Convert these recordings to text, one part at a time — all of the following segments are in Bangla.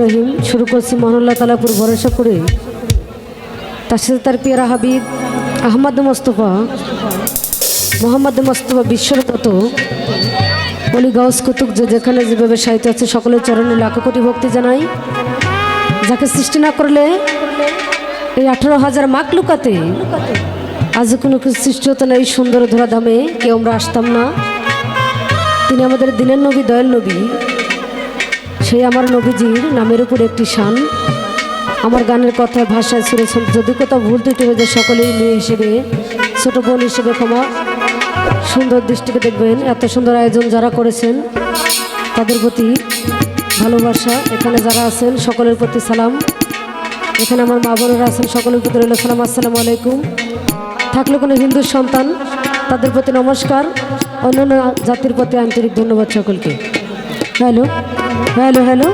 রহিম, শুরু করছি মহানুল্লাহ তালাপুর ভরসা করে। তার সাথে তার হাবিব, আহমদ মোস্তফা, মোহাম্মদ মোস্তফা কুতুক যে যেখানে যেভাবে সাহিত্য আছে, সকলের চরণে লাখো কোটি ভক্তি জানাই। যাকে সৃষ্টি না করলে এই আঠারো হাজার মাক লুকাতে আজ কোনো কিছু সৃষ্টি হতো না এই সুন্দর কেউ আমরা আসতাম না। তিনি আমাদের দিনের নবী, দয়াল নবী। সেই আমার নবীজির নামের উপর একটি শান। আমার গানের কথায় ভাষায় সুরে যদি কোথাও ভুল ত্রুটি হয়ে যায়, সকলেই মেয়ে হিসেবে, ছোট বোন হিসেবে ক্ষমা সুন্দর দৃষ্টিকে দেখবেন। এত সুন্দর আয়োজন যারা করেছেন, তাদের প্রতি ভালোবাসা। এখানে যারা আছেন, সকলের প্রতি সালাম। এখানে আমার মা বোনেরা আছেন, সকলের প্রতি রইল সালাম। আসসালামু আলাইকুম। থাকলে কোনো হিন্দু সন্তান, তাদের প্রতি নমস্কার। অন্যান্য জাতির প্রতি আন্তরিক ধন্যবাদ সকলকে। হ্যালো হ্যালো হ্যালো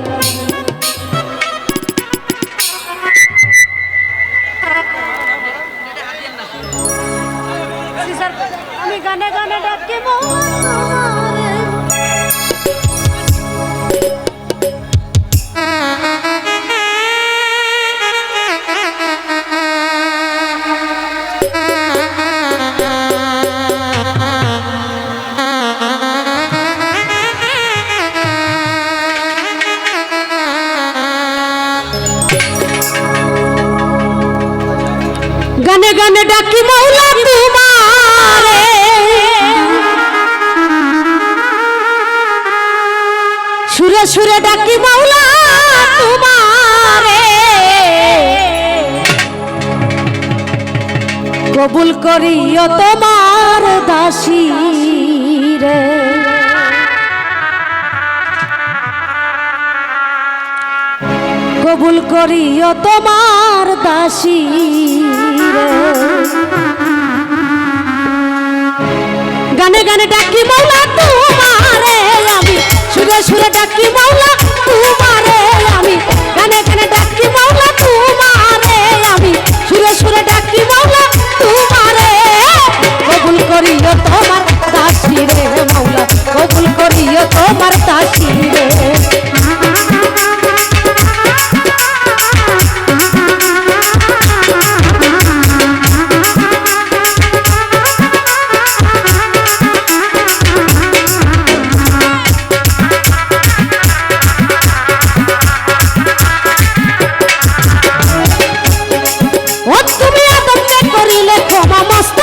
সুরে সুরে ডাকি মৌলা তোমারে কবুল করিও তোমার দাসী রে কবুল করিও তোমার দাসী রে। গানে গানে ডাকি মৌলা তোমারে সুরে ডাকি মৌলা করিলে ক্ষমা মস্ত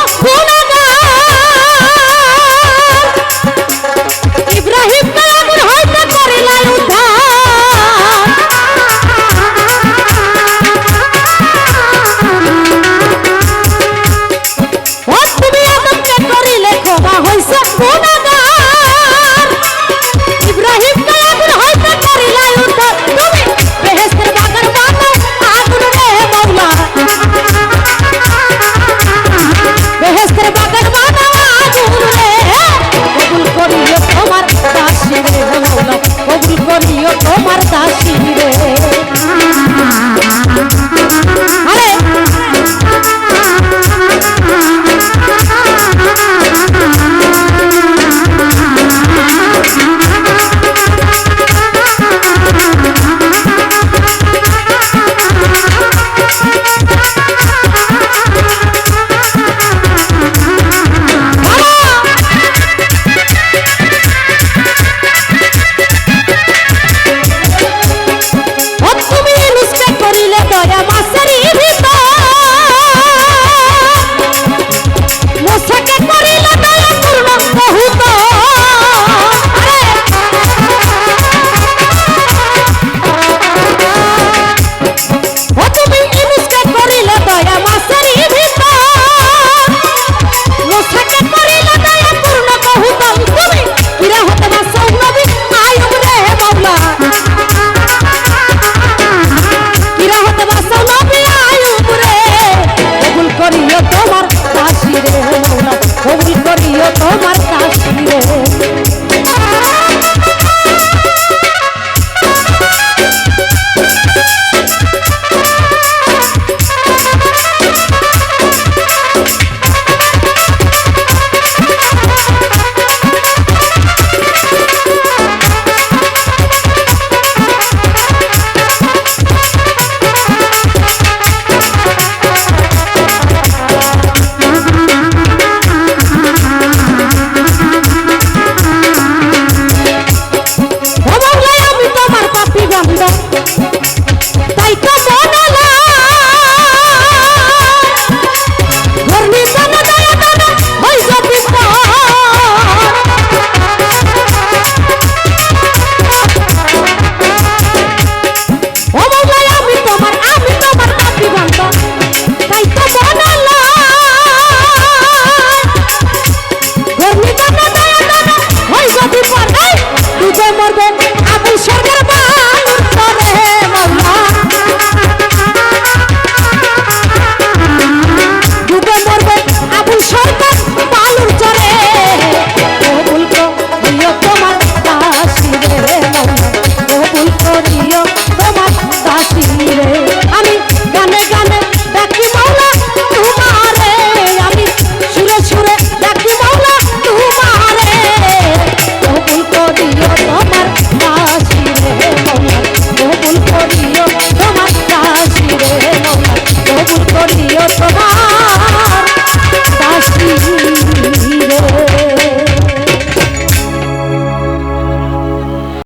শাশুড়ি রে